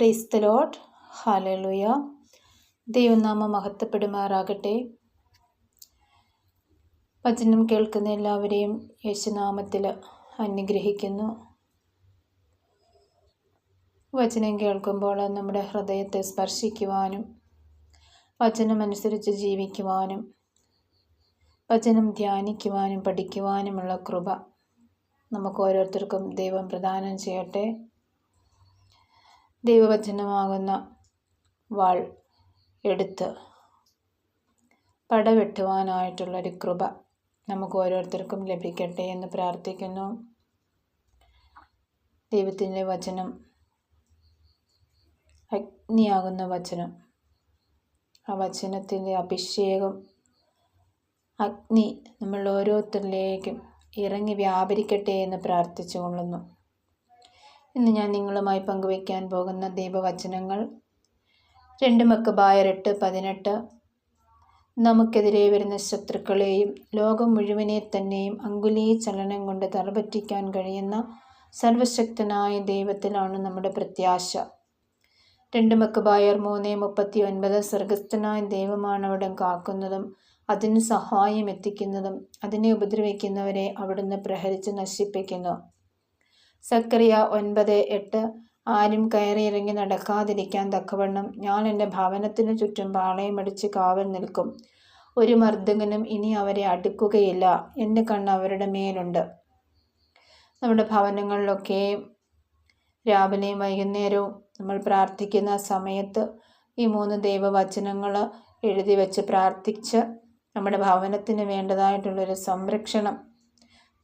പ്രീസ്ത load ഹാലലുയ ദൈവനാമ മഹത്വപ്പെടുമാറാകട്ടെ. വചനം കേൾക്കുന്ന എല്ലാവരെയും യേശുനാമത്തിൽ അനുഗ്രഹിക്കുന്നു. വചനം കേൾക്കുമ്പോൾ നമ്മുടെ ഹൃദയത്തെ സ്പർശിക്കുവാനും വചനമനുസരിച്ച് ജീവിക്കുവാനും വചനം ധ്യാനിക്കുവാനും പഠിക്കുവാനുമുള്ള കൃപ നമുക്ക് ഓരോരുത്തർക്കും ദൈവം പ്രദാനം ചെയ്യട്ടെ. ദൈവവചനമാകുന്ന വാൾ എടുത്ത് പടവെട്ടുവാനായിട്ടുള്ളൊരു കൃപ നമുക്ക് ഓരോരുത്തർക്കും ലഭിക്കട്ടെ എന്ന് പ്രാർത്ഥിക്കുന്നു. ദൈവത്തിന്റെ വചനം അഗ്നിയാകുന്ന വചനം ആ വചനത്തിന്റെ അഭിഷേകം അഗ്നി നമ്മൾ ഓരോരുത്തരിലേക്കും ഇറങ്ങി വ്യാപരിക്കട്ടെ എന്ന് പ്രാർത്ഥിച്ചു കൊള്ളുന്നു ഇന്ന് ഞാൻ നിങ്ങളുമായി പങ്കുവയ്ക്കാൻ പോകുന്ന ദൈവവചനങ്ങൾ. രണ്ട് മക്കബായർ എട്ട് പതിനെട്ട്. നമുക്കെതിരെ വരുന്ന ശത്രുക്കളെയും ലോകം മുഴുവനെ തന്നെയും അങ്കുലീ ചലനം കൊണ്ട് തറപറ്റിക്കാൻ കഴിയുന്ന സർവശക്തനായ ദൈവത്തിലാണ് നമ്മുടെ പ്രത്യാശ. രണ്ട് മക്കബായർ മൂന്ന് മുപ്പത്തി ഒൻപത് സ്വർഗസ്ഥനായ ദൈവമാണ് അവിടെ കാക്കുന്നതും അതിന് സഹായം എത്തിക്കുന്നതും അതിനെ ഉപദ്രവിക്കുന്നവരെ അവിടുന്ന് പ്രഹരിച്ച് നശിപ്പിക്കുന്നു. സക്കറിയ ഒൻപത് എട്ട് ആരും കയറിയിറങ്ങി നടക്കാതിരിക്കാൻ തക്കവണ്ണം ഞാൻ എന്റെ ഭവനത്തിനു ചുറ്റും പാളയമടിച്ച് കാവൽ നിൽക്കും. ഒരു മർദ്ദകനും ഇനി അവരെ അടുക്കുകയില്ല. എന്റെ കണ്ണ് അവരുടെ മേലുണ്ട്. നമ്മുടെ ഭവനങ്ങളിലൊക്കെ രാവിലെയും വൈകുന്നേരവും നമ്മൾ പ്രാർത്ഥിക്കുന്ന സമയത്ത് ഈ മൂന്ന് ദൈവവചനങ്ങൾ എഴുതി വെച്ച് പ്രാർത്ഥിച്ച് നമ്മുടെ ഭവനത്തിന് വേണ്ടതായിട്ടുള്ളൊരു സംരക്ഷണം.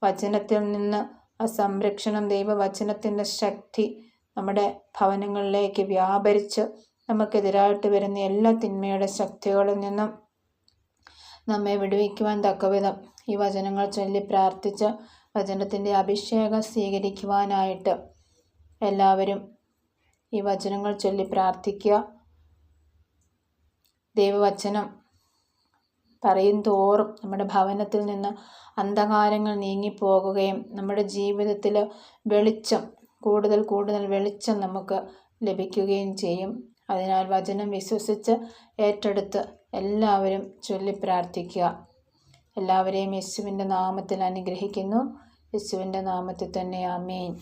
വചനത്തിൽ നിന്ന് ആ സംരക്ഷണം ദൈവവചനത്തിന്റെ ശക്തി നമ്മുടെ ഭവനങ്ങളിലേക്ക് വ്യാപരിച്ച് നമുക്കെതിരായിട്ട് വരുന്ന എല്ലാ തിന്മയുടെ ശക്തികളിൽ നിന്നും നമ്മെ വിടുവിക്കുവാൻ തക്കവിധം ഈ വചനങ്ങൾ ചൊല്ലി പ്രാർത്ഥിച്ച് വചനത്തിന്റെ അഭിഷേകം സ്വീകരിക്കുവാനായിട്ട് എല്ലാവരും ഈ വചനങ്ങൾ ചൊല്ലി പ്രാർത്ഥിക്കുക. ദൈവവചനം പറയും തോറും നമ്മുടെ ഭവനത്തിൽ നിന്ന് അന്ധകാരങ്ങൾ നീങ്ങിപ്പോകുകയും നമ്മുടെ ജീവിതത്തിൽ വെളിച്ചം കൂടുതൽ കൂടുതൽ വെളിച്ചം നമുക്ക് ലഭിക്കുകയും ചെയ്യും. അതിനാൽ വചനം വിശ്വസിച്ച് ഏറ്റെടുത്ത് എല്ലാവരും ചൊല്ലി പ്രാർത്ഥിക്കുക. എല്ലാവരെയും യേശുവിന്റെ നാമത്തിൽ അനുഗ്രഹിക്കുന്നു. യേശുവിന്റെ നാമത്തിൽ തന്നെ ആമേൻ.